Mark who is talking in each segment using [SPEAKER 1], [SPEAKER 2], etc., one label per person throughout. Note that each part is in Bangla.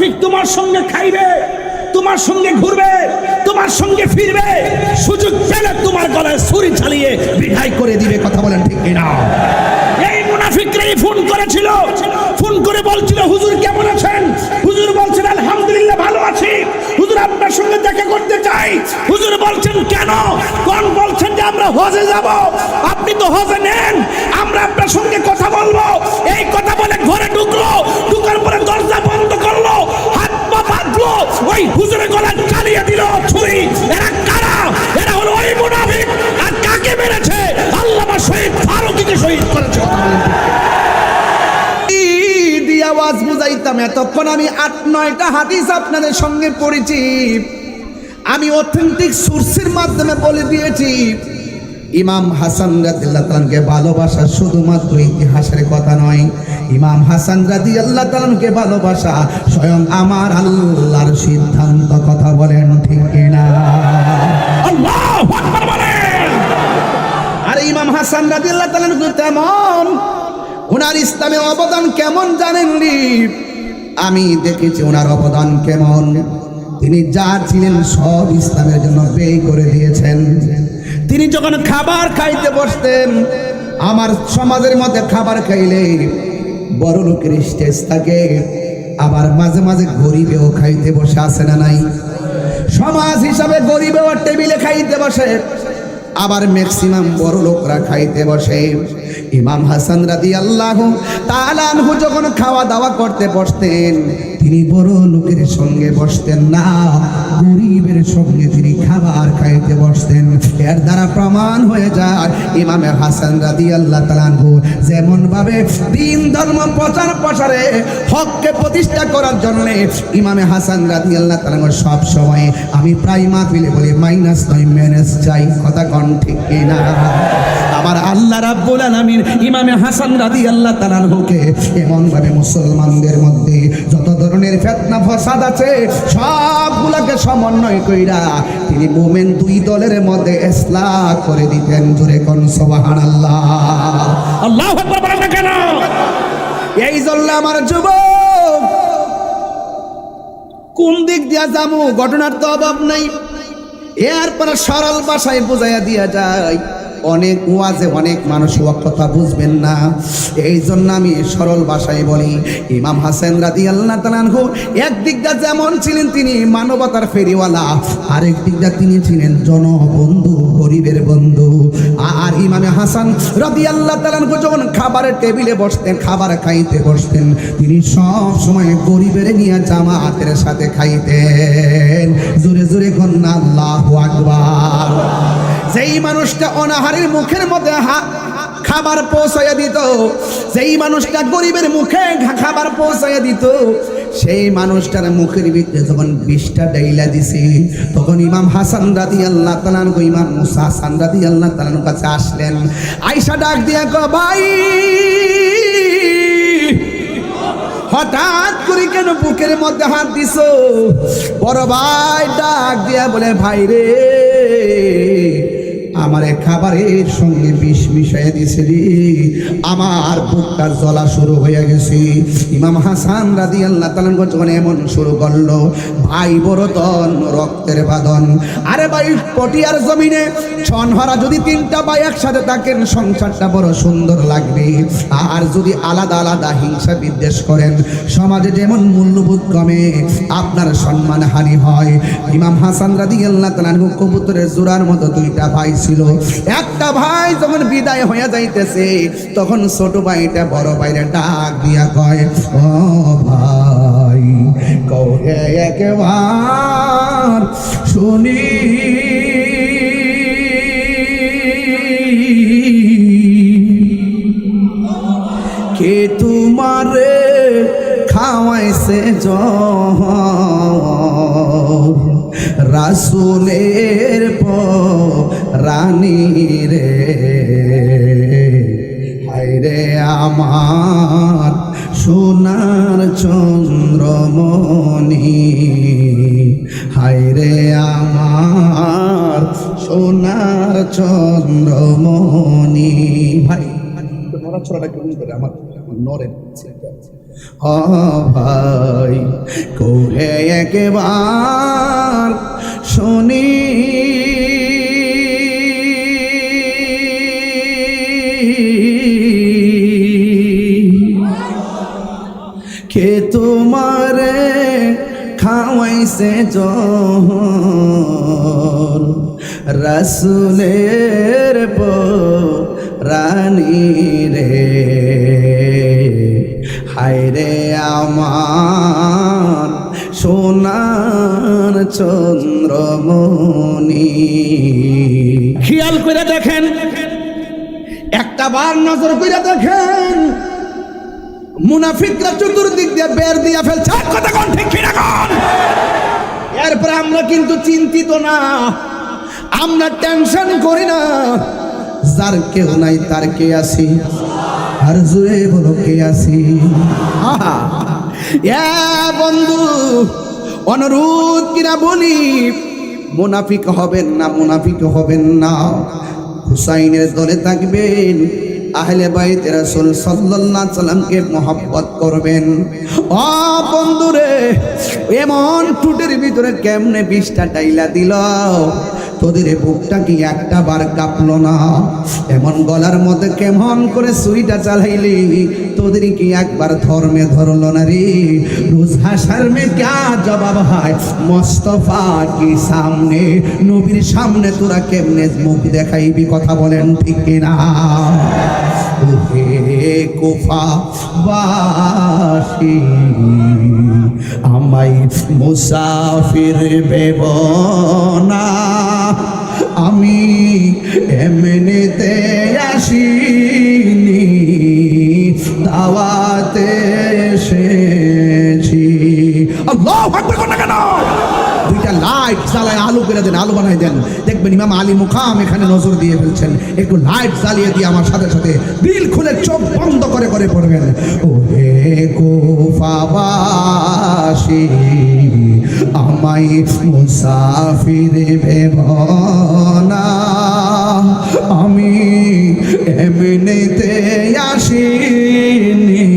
[SPEAKER 1] মুনাফিক তোমার সঙ্গে খাইবে, তোমার সঙ্গে ঘুরবে, তোমার সঙ্গে ফিরবে, সুযোগ পেলে তোমার গলায় ছুরি চালিয়ে বিদায় করে দিবে, কথা বলেন ঠিক কিনা? এই মুনাফিকরাই ফোন করেছিল, ফোন করে বলছিল, হুজুর কেমন আছেন? হুজুর বলছেন, আলহামদুলিল্লাহ ভালো আছি। হুজুর, আপনার সঙ্গে দেখা করতে চাই। হুজুর বলছেন, কেন? কোন বলছেন যে, আমরা হজে যাব। আপনি তো হজে নেন, আমরা আপনার সঙ্গে কথা বলব। এই কথা বলে ঘরে ঢুকলো, ঢুকার পরে দরজা ওই হুজুরের গলা চালিয়ে দিল ছুরি। এরা কারা? এরা হলো ওই মুনাফিক। আর কাকে মেরেছে? আল্লামা শহীদ ফারুকিকে শহীদ করেছে।
[SPEAKER 2] আওয়াজ বুঝাইতাম? এতক্ষণ আমি আট, নয়টা হাদিস আপনাদের সঙ্গে পড়েছি। আমি অথেন্টিক সোর্সের মাধ্যমে বলে দিয়েছি। ইমাম হাসান রাদিল্লাহ তালানকে ভালোবাসা শুধুমাত্র ইতিহাসের কথা নয়। ইমাম হাসান রাদি আল্লাহ তালানকে ভালোবাসা স্বয়ং আমার আল্লাহর সিদ্ধান্ত কথা বলেন ঠিক কিনা?
[SPEAKER 1] আল্লাহু আকবার বলেন।
[SPEAKER 2] আর ইমাম হাসান রাদিল্লাহ তালান তেমন ওনার ইসলামে অবদান কেমন জানেননি? আমি দেখেছি ওনার অবদান কেমন। তিনি যা ছিলেন সব ইসলামের জন্য ব্যয় করে দিয়েছেন। তিনি যখন খাবার খাইতে বসতেন, আমার সমাজের মধ্যে খাবার খাইলে বড় লোকের স্টেজ থাকে। আবার মাঝে মাঝে গরিবেও খাইতে বসে আসে না নাই? সমাজ হিসাবে গরিবেও টেবিলে খাইতে বসে। আবার ম্যাক্সিমাম বড় লোকরা খাইতে বসে। ইমাম হাসান রাদি আল্লাহ তালানহু যখন খাওয়া দাওয়া করতে বসতেন, তিনি বড় লোকের সঙ্গে বসতেন না, গরিবের সঙ্গে তিনি খাবার খাইতে বসতেন। এর দ্বারা প্রমাণ হয়ে যায়, ইমামে হাসান রাদি আল্লাহ তালানহু যেমন ভাবে দিন, ধর্ম, প্রচার প্রসারে হককে প্রতিষ্ঠা করার জন্য ইমামে হাসান রাদি আল্লাহ তালানহু সব সময় আমি প্রায় মাহফিলে বলি, মাইনাস নয়, ম্যানেজ চাই। কথা কন ঠিক কিনা? আবার আল্লাহ রাব্বুল আলামিন ইমামে হাসান রাদি আল্লাহ তাআলাকে এমন ভাবে মুসলমানদের মধ্যে যত ধরনের ফিতনা ফসাদ আছে সবগুলোকে সমন্বয় কইরা তিনি মোমেন দুই দলের মধ্যে ইসলাহ করে দিতেন। জোরে কোন সুবহানাল্লাহ।
[SPEAKER 1] আল্লাহু না কেন?
[SPEAKER 2] এই জন্য আমার যুবক কোন দিক দিয়া যাব? ঘটনার তো অভাব নাই। এরপরে সরল ভাষায় বোঝাইয়া দিয়া যায় অনেক ওয়াজে অনেক মানুষ ও কথা বুঝবেন না। এই জন্য আমি সরল ভাষায় বলি, ইমাম হাসেন রাদি আল্লাহ তালানহু এক দিকটা যেমন ছিলেন তিনি মানবতার ফেরিওয়ালা আরেক দিকটা তিনি ছিলেন জনবন্ধু, গরিবের বন্ধু। আর ইমামে হাসান রাদি আল্লাহ তালানহু যখন খাবারের টেবিলে বসতেন, খাবার খাইতে বসতেন, তিনি সব সময় গরিবের নিয়ে জামাতের সাথে খাইতেন। জোরে জোরে কন্যা আল্লাহ আকবার। যেই মানুষটা অনাহারের মুখের মধ্যে খাবার পৌঁছাইয়া দিত, যেই মানুষটা গরিবের মুখে খাবার পৌঁছাইয়া দিত, সেই মানুষটার মুখের ভিতরে যখন বিষটা ডাইলা দিছে, তখন ইমাম হাসান রাদি আল্লাহ তালান ইমাম মুসা হাসান রাদি আল্লাহ তালানোর কাছে আসলেন। আইসা ডাক দিয়া কো ভাই, হঠাৎ করে কেন বুকের মধ্যে হাত দিছ? বড় ভাই ডাক দিয়া বলে, ভাই রে আমার খাবারের সঙ্গে বিষ মিশাইয়া দিছে রে আমার বুকটা জ্বলা শুরু হয়ে গেছে। ইমাম হাসান রাদি আল্লাহ তালান যখন এমন শুরু করল, ভাই বড় তন রক্তের বাদন আরে ভাই, পটিয়ার জমিনে ছনহরা যদি তিনটা ভাই একসাথে থাকেন, সংসারটা বড় সুন্দর লাগবে। আর যদি আলাদা আলাদা হিংসা বিদ্বেষ করেন, সমাজে যেমন মূল্যবোধ কমে, আপনার সম্মান হানি হয়। ইমাম হাসান রাদি আল্লাহ তালানহু কবুতরের জোড়ার মতো দুইটা ভাই ছিল। একটা ভাই যখন বিদায় হয়ে যাইতেছে, তখন ছোট ভাইটা, বড় ভাইরে ডাক দিয়া কয়, ও ভাই কৌরে একবার শুনি কে তোমারে খাওয়াইছে জ রাসুলের রানী রে। হায়রে আমার সোনার চন্দ্রমণি। হায়রে আমার সোনার চন্দ্রমণি। ভাই নড়াচড়াটা কেমন করে? আমার নড়ে ও ভাই, কোহে একবার শুনি কে তোমারে খাওয়াইছে জহর? রসুলের রানী রে। হায় রে আমার সোনার চন্দ্রমণি।
[SPEAKER 1] খেয়াল করে দেখেন,
[SPEAKER 2] একটা বার নজর করে দেখেন। মুনাফিকরা চতুর্দিক দিয়ে বের দিয়া ফেলছে।
[SPEAKER 1] কথা কোন ঠিক কিনা
[SPEAKER 2] এরপরে আমরা কিন্তু চিন্তিত না। আমরা টেনশন করি না। যার কেউ নাই তার কে আছি? আর জুড়ে বলো কে আছি? বন্ধু, অনুরোধ কিনা বলি, মুনাফিক হবেন না, মুনাফিক হবেন না। হুসাইনের দলে থাকবেন আহলে বাইত রাসূল সাল্লাল্লাহু আলাইহি সাল্লামকে মহব্বত করবেন। ও বন্ধুরে, এমন টুটের ভিতরে কেমনে বিষটা ডাইলা দিল? তোদের বুকটা কি একটা বার কাঁপলো না? এমন গলার মধ্যে কেমন করে সুইটা চালাইলি? তোদের কি একবার ধর্মে ধরলো না রে? রোজ হাসার মে ক্যা জবাব হয়? মোস্তফা কি সামনে? নবীর সামনে তোরা কেমনে মুখ দেখাইবি কথা বলেন ঠিক কিনা? ওহে কোফা বাসী আমাই মুসাফির বেব না। আমি জ্বালায় আলু করে দেন, আলু বানাই দেন। দেখবেন ইমাম আলী মুখাম এখানে নজর দিয়ে ফেলছেন। একটু লাইট জ্বালিয়ে দিয়ে আমার সাথে সাথে দিল খুলে চোখ বন্ধ করে করে পড়বেন। ও হে গোফাবাসী আমাই মুসাফির না। আমি এমনিতে আসিনি।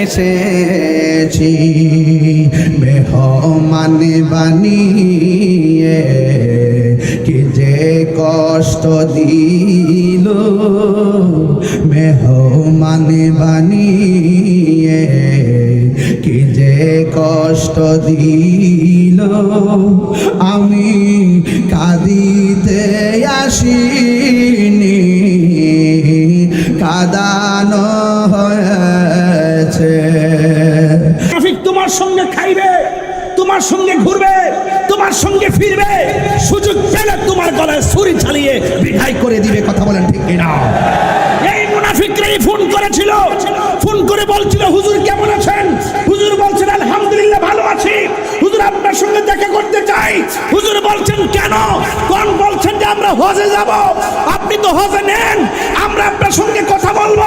[SPEAKER 2] এসেছি। মেহমান বানিয়ে কি যে কষ্ট দিল, মেহমান বানিয়ে কি যে কষ্ট দিল, আমি কাঁদিতে আসিনি, কাদানো হয়েছে।
[SPEAKER 1] তোমার সঙ্গে খাইবে? তোমার সঙ্গে ঘুরবে, তোমার সঙ্গে ফিরবে, সুযোগ পেলে তোমার গলায় ছুরি চালিয়ে বিদায় করে দিবে, কথা বলেন ঠিক কিনা? এই মুনাফিকরাই ফোন করেছিল, ফোন করে বলছিল, হুজুর কেমন আছেন? হুজুর বলছেন, আলহামদুলিল্লাহ ভালো আছি। হুজুর, আপনার সঙ্গে দেখা করতে চাই। হুজুর বলছেন, কেন? কোন বলছেন যে, আমরা হজে যাব। আপনি তো হজে নেন, আমরা আপনার সঙ্গে কথা বলব।